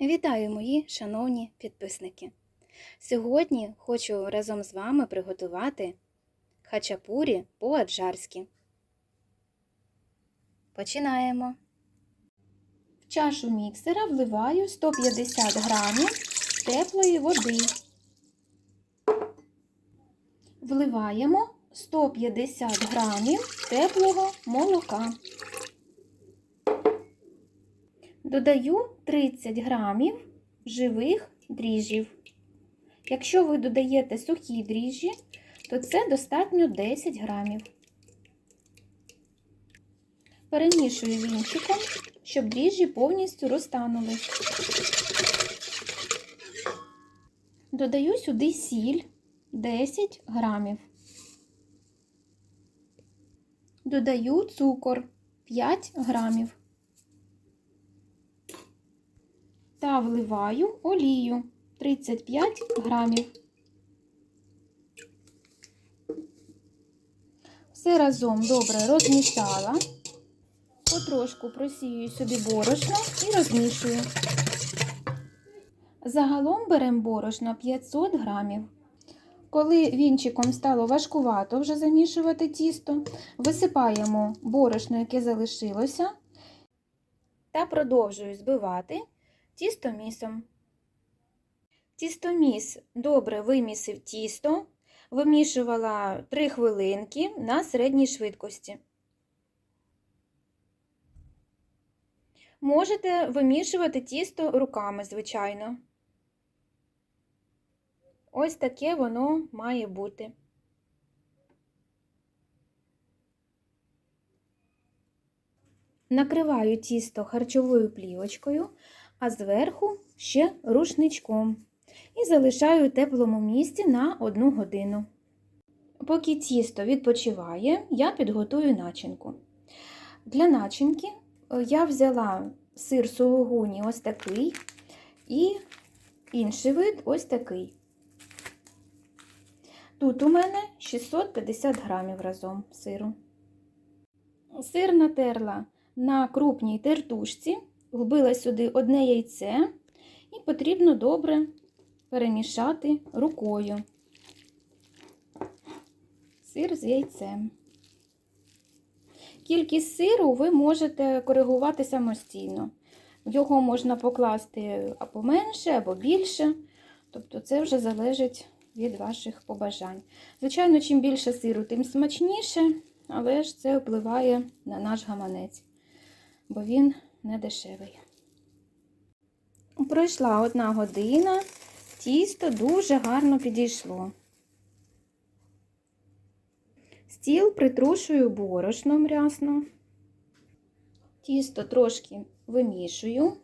Вітаю мої шановні підписники! Сьогодні хочу разом з вами приготувати хачапурі по-аджарськи. Починаємо. В чашу міксера вливаю 150 грамів теплої води. Вливаємо 150 грамів теплого молока. Додаю 30 грамів живих дріжджів. Якщо ви додаєте сухі дріжджі, то це достатньо 10 грамів. Перемішую вінчиком, щоб дріжджі повністю розтанули. Додаю сюди сіль 10 грамів. Додаю цукор 5 грамів. Та вливаю олію 35 грамів. Все разом добре розмішала, потрошку просію сюди борошно і розмішую. Загалом беремо борошно 500 грамів. Коли вінчиком стало важкувато вже замішувати тісто, висипаємо борошно, яке залишилося, та продовжую збивати тістомісом. Тістоміс добре вимісив тісто, вимішувала 3 хвилинки на середній швидкості. Можете вимішувати тісто руками, звичайно. Ось таке воно має бути. Накриваю тісто харчовою плівочкою, а зверху ще рушничком і залишаю у теплому місці на 1 годину. Поки тісто відпочиває, я підготую начинку. Для начинки я взяла сир сулугуні ось такий і інший вид ось такий. Тут у мене 650 грамів разом сиру. Сир натерла на крупній тертушці, вбила сюди одне яйце і потрібно добре перемішати рукою сир з яйцем. Кількість сиру ви можете коригувати самостійно. Його можна покласти або менше, або більше. Тобто це вже залежить від ваших побажань. Звичайно, чим більше сиру, тим смачніше, але ж це впливає на наш гаманець, бо він не дешевий. Пройшла одна година, тісто дуже гарно підійшло. Стіл притрушую борошном рясно, тісто трошки вимішую.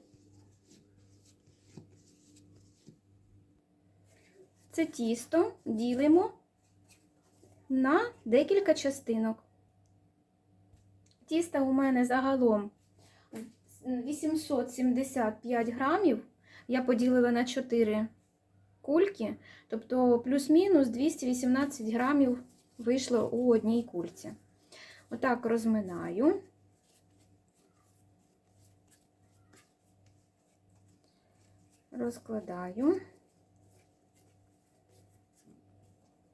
Це тісто ділимо на декілька частинок. Тіста у мене загалом 875 грамів. Я поділила на 4 кульки, тобто плюс-мінус 218 грамів вийшло у одній кульці. Отак розминаю. Розкладаю.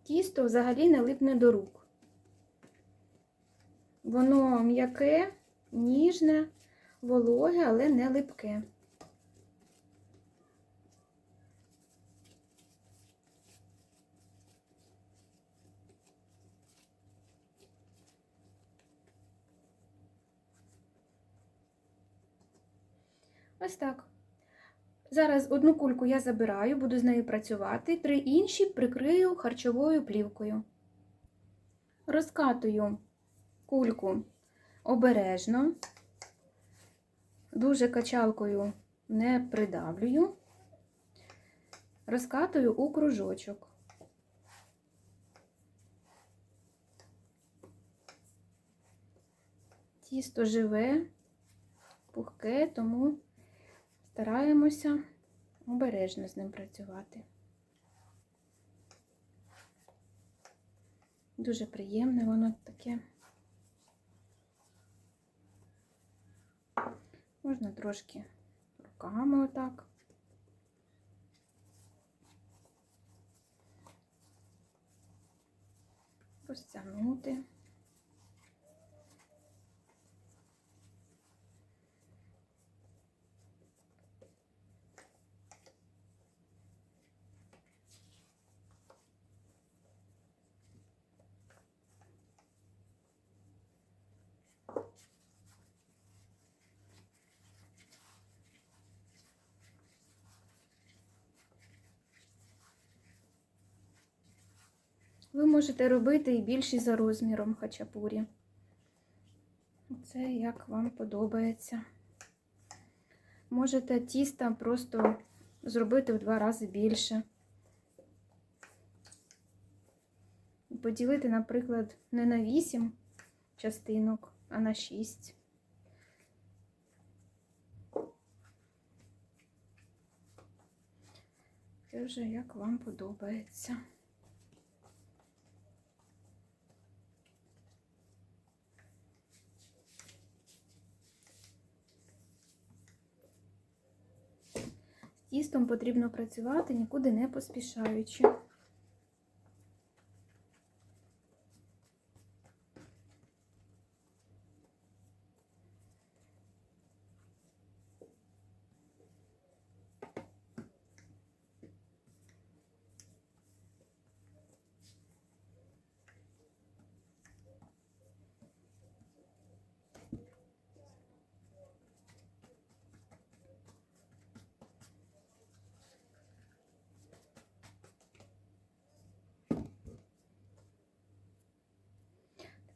Тісто взагалі не липне до рук. Воно м'яке, ніжне, вологе, але не липке. Ось так. Зараз одну кульку я забираю, буду з нею працювати, три інші прикрию харчовою плівкою. Розкатую кульку обережно, дуже качалкою не придавлюю, розкатую у кружочок. Тісто живе, пухке, тому стараємося обережно з ним працювати. Дуже приємне воно таке. Можна трошки руками отак. Розтягнути. Ви можете робити і більші за розміром хачапурі. Це як вам подобається. Можете тіста просто зробити в два рази більше. Поділити, наприклад, не на 8 частинок, а на 6. Це вже як вам подобається. Тістом потрібно працювати, нікуди не поспішаючи.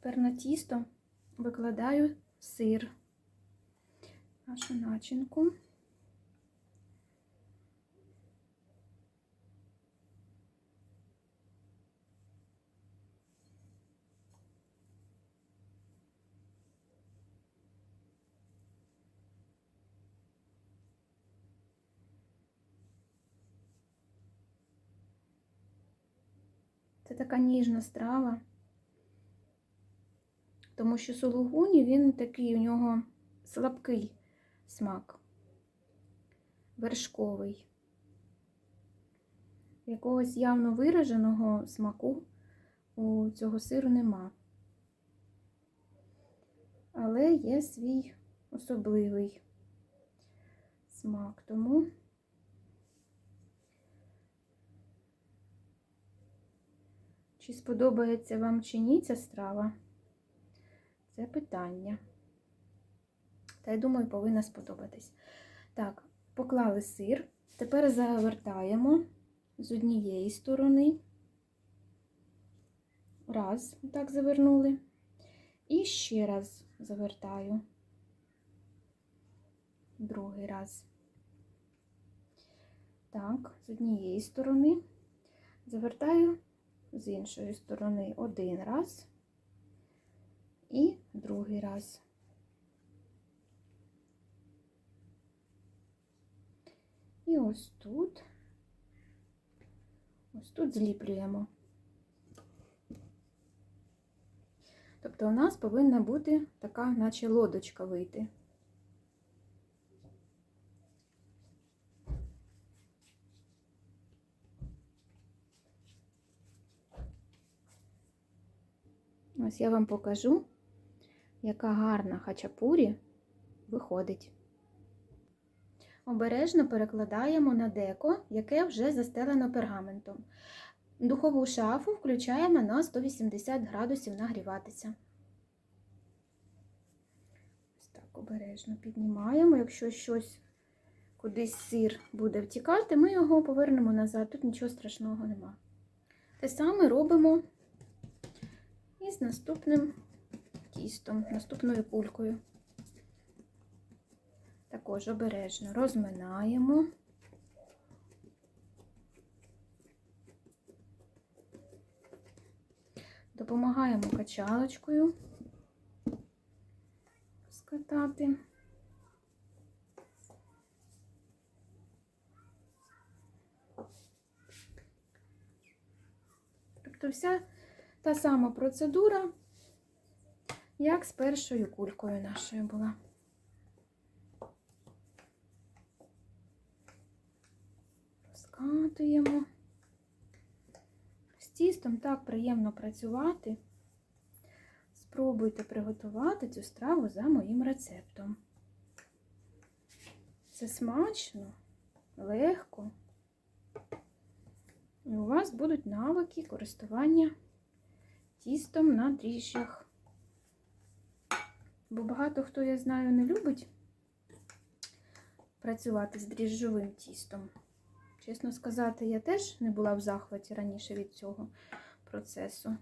Тепер на тісто викладаю сир, нашу начинку. Це така ніжна страва. Тому що сулугуні він такий у нього слабкий смак, вершковий. Якогось явно вираженого смаку у цього сиру нема. Але є свій особливий смак, тому чи сподобається вам чи ні ця страва? Це питання. Та я думаю, повинна сподобатись. Так, поклали сир. Тепер завертаємо з однієї сторони. Раз, так завернули. І ще раз завертаю. Другий раз. Так, з однієї сторони. Завертаю з іншої сторони один раз і другий раз. І ось тут, ось тут зліплюємо. Тобто у нас повинна бути така, наче лодочка вийти. Ось я вам покажу, яка гарна хачапурі виходить. Обережно перекладаємо на деко, яке вже застелено пергаментом. Духову шафу включаємо на 180 градусів нагріватися. Ось так обережно піднімаємо. Якщо щось кудись сир буде втікати, ми його повернемо назад. Тут нічого страшного нема. Те саме робимо і з наступним тістом, наступною кулькою. Також обережно розминаємо. Допомагаємо качалочкою скатати. Тобто вся та сама процедура, як з першою кулькою нашою була. Розкатуємо. З тістом так приємно працювати. Спробуйте приготувати цю страву за моїм рецептом. Це смачно, легко. І у вас будуть навики користування тістом на дріжджах. Бо багато хто, я знаю, не любить працювати з дріжджовим тістом. Чесно сказати, я теж не була в захваті раніше від цього процесу.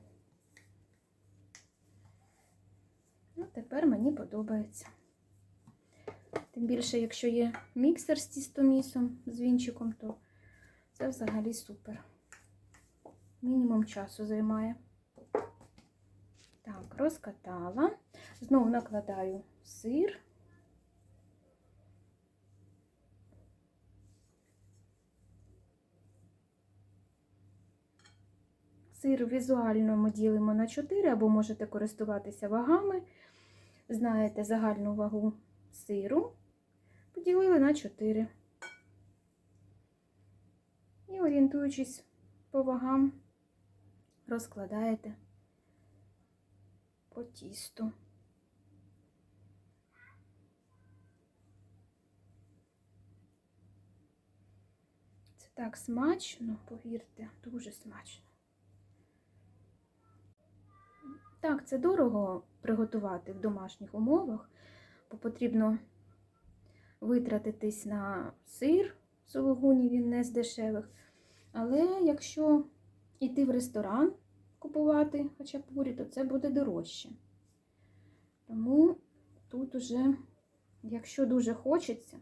Ну, тепер мені подобається. Тим більше, якщо є міксер з тістомісом, з вінчиком, то це взагалі супер. Мінімум часу займає. Так, розкатала. Знову накладаю сир. Сир візуально ми ділимо на 4, або можете користуватися вагами. Знаєте загальну вагу сиру. Поділили на 4. І орієнтуючись по вагам, розкладаєте по тісту. Це так смачно, повірте, дуже смачно. Так, це дорого приготувати в домашніх умовах, бо потрібно витратитись на сир сологуні, він не з дешевих. Але якщо йти в ресторан купувати хачапурі, то це буде дорожче. Тому тут уже, якщо дуже хочеться,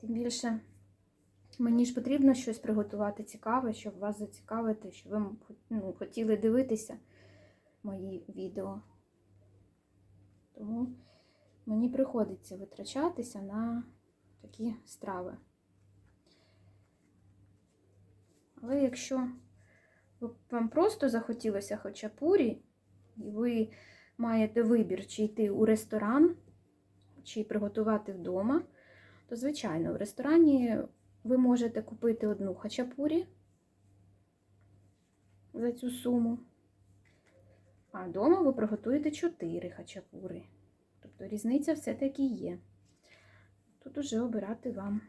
тим більше мені ж потрібно щось приготувати цікаве, щоб вас зацікавити, щоб ви ну, хотіли дивитися мої відео. Тому мені приходиться витрачатися на такі страви. Але якщо вам просто захотілося хачапурі, і ви маєте вибір, чи йти у ресторан, чи приготувати вдома, то, звичайно, в ресторані ви можете купити одну хачапурі за цю суму, а вдома ви приготуєте 4 хачапури. Тобто різниця все-таки є. Тут уже обирати вам.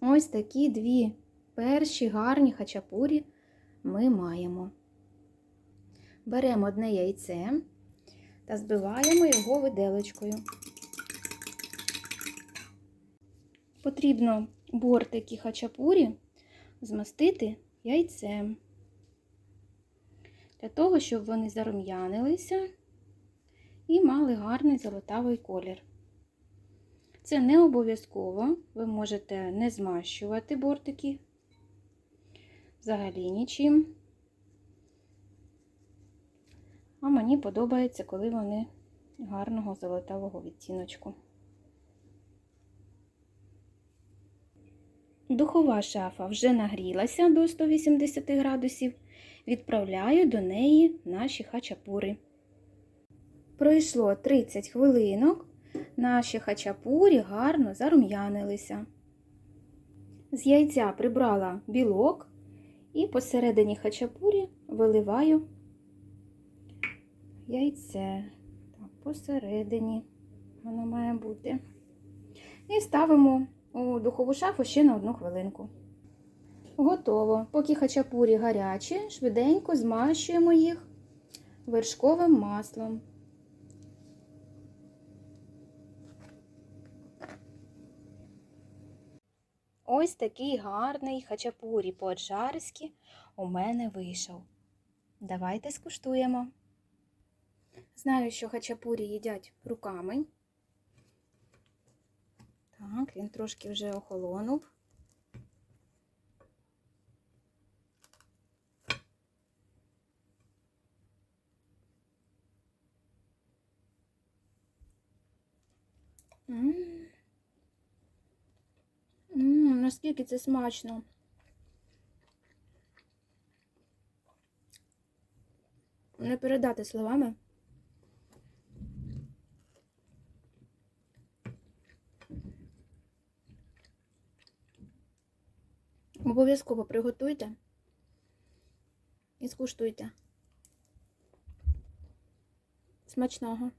Ось такі дві перші гарні хачапурі ми маємо. Беремо одне яйце та збиваємо його виделочкою. Потрібно бортики хачапурі змастити яйцем, для того, щоб вони зарум'янилися і мали гарний золотавий колір. Це не обов'язково, ви можете не змащувати бортики взагалі нічим. А мені подобається, коли вони гарного золотавого відтіночку. Духова шафа вже нагрілася до 180 градусів. Відправляю до неї наші хачапури. Пройшло 30 хвилинок, наші хачапурі гарно зарум'янилися. З яйця прибрала білок і посередині хачапурі виливаю яйце. Так, посередині воно має бути. І ставимо у духову шафу ще на одну хвилинку. Готово. Поки хачапурі гарячі, швиденько змащуємо їх вершковим маслом. Ось такий гарний хачапурі по-аджарськи у мене вийшов. Давайте скуштуємо. Знаю, що хачапурі їдять руками. Так, він трошки вже охолонув. Ммм. Ммм, наскільки це смачно. Не передати словами. Обов'язково приготуйте і скуштуйте. Смачного!